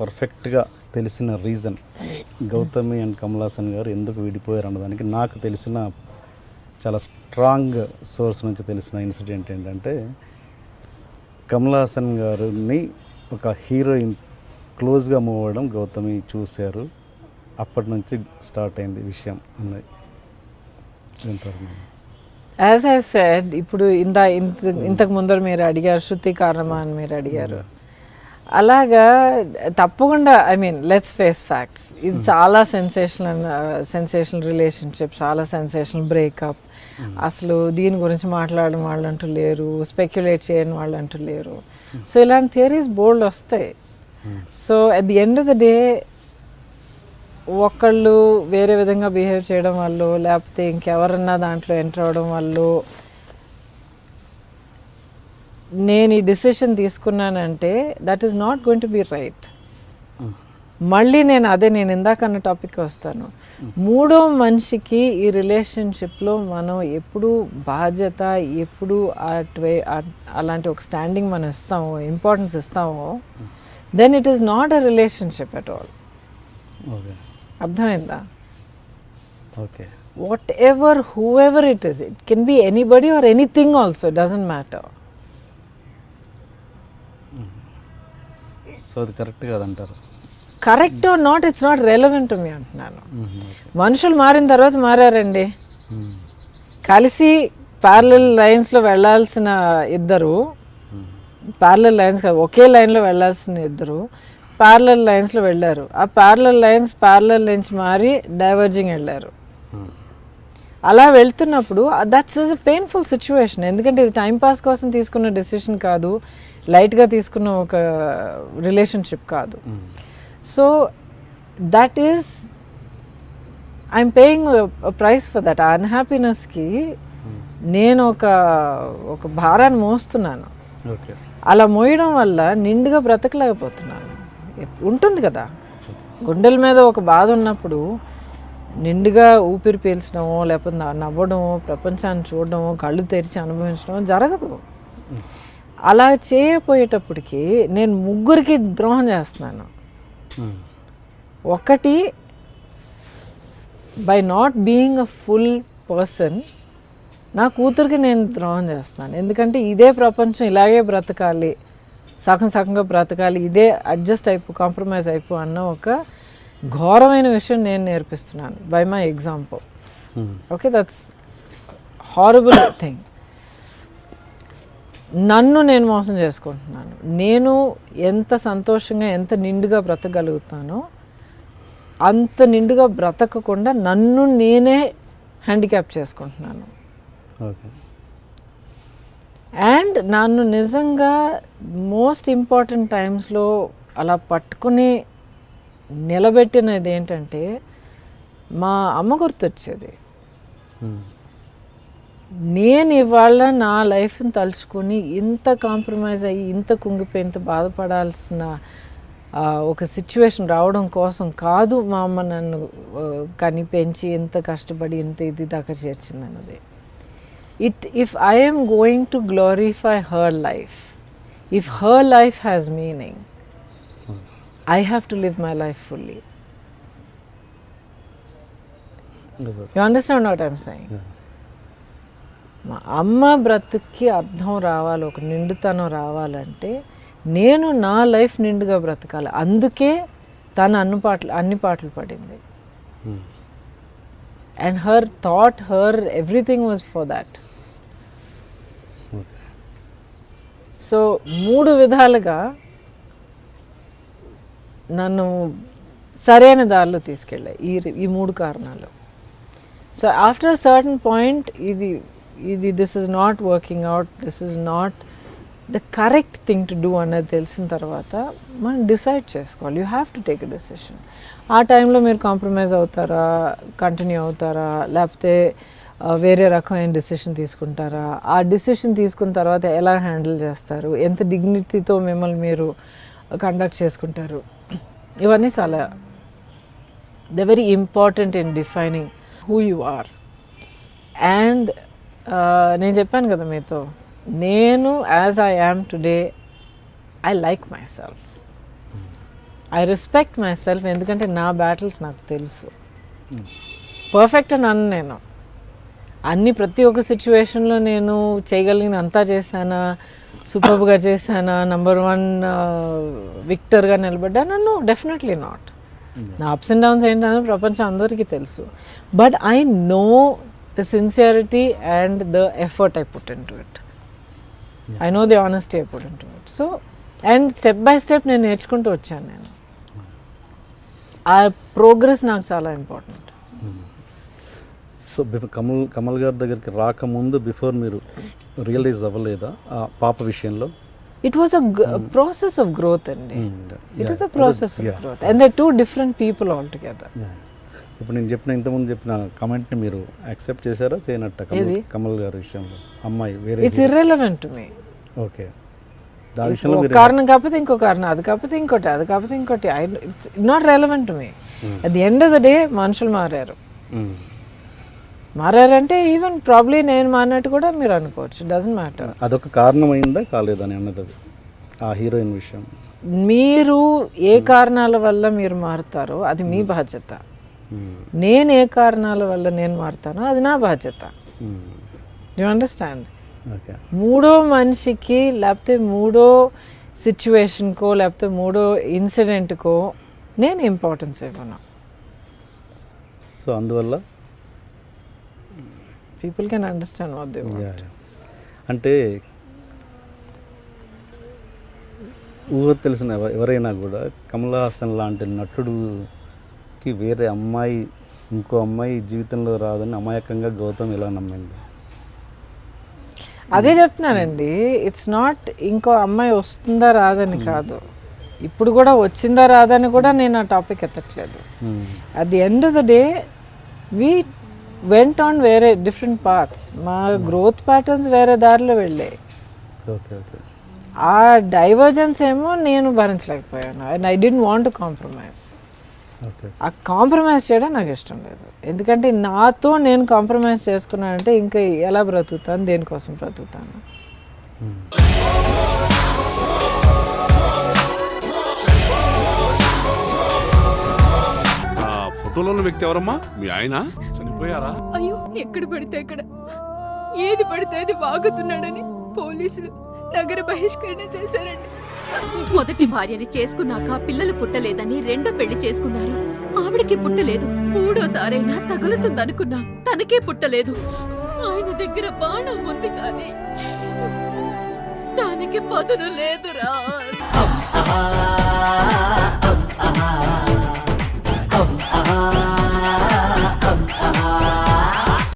పర్ఫెక్ట్గా తెలిసిన reason Gautami and Kamal Haasan గారు ఎందుకు విడిపోయారు అన్నదానికి నాకు తెలిసిన చాలా స్ట్రాంగ్ సోర్స్ నుంచి తెలిసిన ఇన్సిడెంట్ ఏంటంటే కమలాసన్ గారిని ఒక హీరోయిన్ క్లోజ్గా మూవ్ అవ్వడం గౌతమి చూశారు. అప్పటి నుంచి స్టార్ట్ అయింది విషయం అన్నది. యాజ్ ఐ సెడ్ ఇప్పుడు ఇంత ఇంత ఇంతకు ముందర మీరు అడిగారు శృతి కారణమా అని మీరు అడిగారు. అలాగా తప్పకుండా I mean let's face facts ఇది చాలా సెన్సేషనల్ సెన్సేషనల్ రిలేషన్షిప్ చాలా సెన్సేషనల్ బ్రేకప్ అసలు దీని గురించి మాట్లాడడం వాళ్ళు అంటూ లేరు స్పెక్యులేట్ చేయని వాళ్ళు అంటూ లేరు. సో ఇలాంటి థియరీస్ బోల్డ్ వస్తాయి. So at the end of the day ఒకళ్ళు వేరే విధంగా బిహేవ్ చేయడం వల్ల లేకపోతే ఇంకెవరన్నా దాంట్లో ఎంటర్ అవడం వల్ల నేను ఈ decision తీసుకున్నానంటే that is not going to be right మళ్ళీ నేను అదే నేను ఇందాక అన్న టాపిక్ వస్తాను. మూడో మనిషికి ఈ రిలేషన్షిప్లో మనం ఎప్పుడు బాధ్యత ఎప్పుడు అటువే అలాంటి ఒక స్టాండింగ్ మనం ఇస్తామో ఇంపార్టెన్స్ ఇస్తామో then it is not a relationship at all okay. అర్థమైందా? Okay. Whatever whoever it is it can be anybody or anything also doesn't matter so అది కరెక్ట్ కాదంటారు. Correct not it's not relevant me అంటున్నాను. మనుషులు మారిన తర్వాత మారారండి. కలిసి parallel లైన్స్లో వెళ్ళాల్సిన ఇద్దరు ప్యారలల్ లైన్స్ కాదు ఒకే లైన్లో వెళ్ళాల్సిన ఇద్దరు ప్యారలల్ లైన్స్లో వెళ్ళారు. ఆ ప్యారలల్ లైన్స్ ప్యారలల్ నుంచి మారి డైవర్జింగ్ వెళ్ళారు. అలా వెళ్తున్నప్పుడు that's is a painful situation ఎందుకంటే ఇది టైం పాస్ కోసం తీసుకున్న డెసిషన్ కాదు లైట్గా తీసుకున్న ఒక రిలేషన్షిప్ కాదు. So that is I'm paying price for that ఆ అన్హ్యాపీనెస్కి నేను ఒక ఒక భారాన్ని మోస్తున్నాను. ఓకే అలా మోయడం వల్ల నిండుగా బ్రతకలేకపోతున్నాను. ఉంటుంది కదా? గుండెల మీద ఒక బాధ ఉన్నప్పుడు నిండుగా ఊపిరి పీల్చడమో లేకపోతే నవ్వడం ప్రపంచాన్ని చూడడం కళ్ళు తెరిచి అనుభవించడం జరగదు. అలా చేయపోయేటప్పటికి నేను ముగ్గురికి ద్రోహం చేస్తున్నాను. ఒకటి by not being a full person నా కూతురికి నేను ద్రోహం చేస్తాను ఎందుకంటే ఇదే ప్రపంచం ఇలాగే బ్రతకాలి సగం సగంగా బ్రతకాలి ఇదే అడ్జస్ట్ అయిపో కాంప్రమైజ్ అయిపో అన్న ఒక ఘోరమైన విషయం నేను నేర్పిస్తున్నాను by my example okay that's horrible thing నన్ను నేను మోసం చేసుకుంటున్నాను. నేను ఎంత సంతోషంగా ఎంత నిండుగా బ్రతకగలుగుతానో అంత నిండుగా బ్రతకకుండా నన్ను నేనే హ్యాండిక్యాప్ చేసుకుంటున్నాను. ఓకే అండ్ నన్ను నిజంగా మోస్ట్ ఇంపార్టెంట్ టైమ్స్లో అలా పట్టుకుని నిలబెట్టినది ఏంటంటే మా అమ్మ గుర్తొచ్చేది. నేను ఇవాళ నా లైఫ్ని తలుచుకొని ఇంత కాంప్రమైజ్ అయ్యి ఇంత కుంగిపోయి ఇంత బాధపడాల్సిన ఒక సిచ్యువేషన్ రావడం కోసం కాదు మా అమ్మ నన్ను ఆ, కని పెంచి ఇంత కష్టపడి ఇంత ఇది దాకా చేర్చింది అన్నది it if I'm going to glorify her life if her life has meaning I have to live my life fully you understand what I'm saying మా అమ్మ బ్రతుక్కి అర్థం రావాలి ఒక నిండుతనం రావాలంటే నేను నా లైఫ్ నిండుగా బ్రతకాలి. అందుకే తను అన్ని పాటలు అన్ని పాటలు పడింది. And her thought her everything was for that so మూడు విధాలుగా నన్ను సరైన దారిలో తీసుకెళ్ళాయి ఈ ఈ మూడు కారణాలు. సో ఆఫ్టర్ సర్టన్ పాయింట్ ఇది ఇది this is not working out this is not the correct thing to do అనేది తెలిసిన తర్వాత మనం డిసైడ్ చేసుకోవాలి. You have to take a decision. ఆ టైంలో మీరు కాంప్రమైజ్ అవుతారా? కంటిన్యూ అవుతారా? లేకపోతే వేరే రకమైన డెసిషన్ తీసుకుంటారా? ఆ డెసిషన్ తీసుకున్న తర్వాత ఎలా హ్యాండిల్ చేస్తారు? ఎంత డిగ్నిటీతో మిమ్మల్ని మీరు కండక్ట్ చేసుకుంటారు? ఇవన్నీ చాలా the very important in defining who you are and నేను చెప్పాను కదా మీతో నేను as I am today I like myself I respect myself ఎందుకంటే నా బ్యాటిల్స్ నాకు తెలుసు. పర్ఫెక్ట్ అని అన్న నేను. అన్ని ప్రతి ఒక్క సిచ్యువేషన్లో నేను చేయగలిగిన అంతా చేశానా? సూపర్గా చేశానా? నంబర్ వన్ విక్టర్గా నిలబడ్డానా? నో డెఫినెట్లీ నాట్ నా అప్స్ అండ్ డౌన్స్ ఏంటనేది ప్రపంచం అందరికీ తెలుసు. But I know the sincerity and the effort I put into it I know the honesty I put into it so and step by step నేను నేర్చుకుంటూ వచ్చాను నేను. ఆ ప్రోగ్రెస్ నాకు చాలా important so before Kamal Kamal గారి దగ్గరికి రాకముందు బిఫోర్ మీరు రియలైజ్ అవ్వలేదా ఆ పాప విషయంలో? It was a process of growth అండి. It. Is a process of. Growth and the two different people all together ఇప్పుడు నేను చెప్పిన ఇంతకుముందు చెప్పిన కామెంట్ని మీరు యాక్సెప్ట్ చేశారా? చేయనట్ట కమల్? కమల్ గారి విషయంలో. అమ్మాయి వేరే it's irrelevant to me okay దాని విషయంలో కారణం కాకపోతే ఇంకో కారణం అది కాకపోతే ఇంకోటి అది కాకపోతే ఇంకోటి. I it's not relevant to me at the end of the day మనుషులు మారారు. మ్మ్. మారారంటే ఈవెన్ ప్రాబ్లీ నేను మారినట్టు కూడా మీరు అనుకోవచ్చు. డజంట్ మ్యాటర్ అదొక కారణం అయిందా కాలేదని అన్నది అది. ఆ హీరోయిన్ విషయం. మీరు ఏ కారణాల వల్ల మీరు మారుతారో అది మీ బాధ్యత. మ్మ్. నేను ఏ కారణాల వల్ల నేను మారుతానో అది నా బాధ్యత. యు అండర్స్టాండ్ ఓకే మూడో మనిషికి లేకపోతే మూడో సిచ్యువేషన్కో లేకపోతే మూడో ఇన్సిడెంట్కో నేను ఇంపార్టెన్స్ ఇవ్వను. సో అందువల్ల? People can understand what they yeah. అంటే ఊహ తెలిసిన ఎవ- ఎవరైనా కూడా కమల్ హాసన్ లాంటి నటుడుకి వేరే అమ్మాయి ఇంకో అమ్మాయి జీవితంలో రాదని అమాయకంగా గౌతమ్ ఇలా నమ్మింది? అదే చెప్తున్నానండి. ఇట్స్ నాట్ ఇంకో అమ్మాయి వస్తుందా రాదని కాదు. ఇప్పుడు కూడా వచ్చిందా రాదని కూడా నేను ఆ topic ఎత్తట్లేదు. At the end of the day we went on వేరే డిఫరెంట్ పార్ట్స్ మా గ్రోత్ ప్యాటర్న్స్ వేరే దారిలో వెళ్ళాయి. ఓకే ఓకే ఆ డైవర్జెన్స్ ఏమో నేను భరించలేకపోయాను. And I don't want compromise okay ఆ కాంప్రమైజ్ చేయడం నాకు ఇష్టం లేదు. ఎందుకంటే నాతో నేను కాంప్రమైజ్ చేసుకున్నానంటే ఇంకా ఎలా బ్రతుకుతాను దేనికోసం బ్రతుకుతాను? ఆ ఫోటోలో ఉన్న వ్యక్తి ఎవరమ్మా? మీ ఆయన? పోయారా? అయ్యో ఎక్కడ పడితే అక్కడ. ఏది పడితే అది వాగుతున్నాడని పోలీసులు నగర బహిష్కరణ చేశారండి. మొదటి భార్యని చేసుకున్నాక పిల్లలు పుట్టలేదని రెండో పెళ్ళి చేసుకున్నారు. ఆవిడకి పుట్టలేదు. మూడోసారైనా తగులుతుందనుకున్నా తనకే పుట్టలేదు. ఆయన దగ్గర బాణం ఉంది కానీ దానికి పదును లేదురా.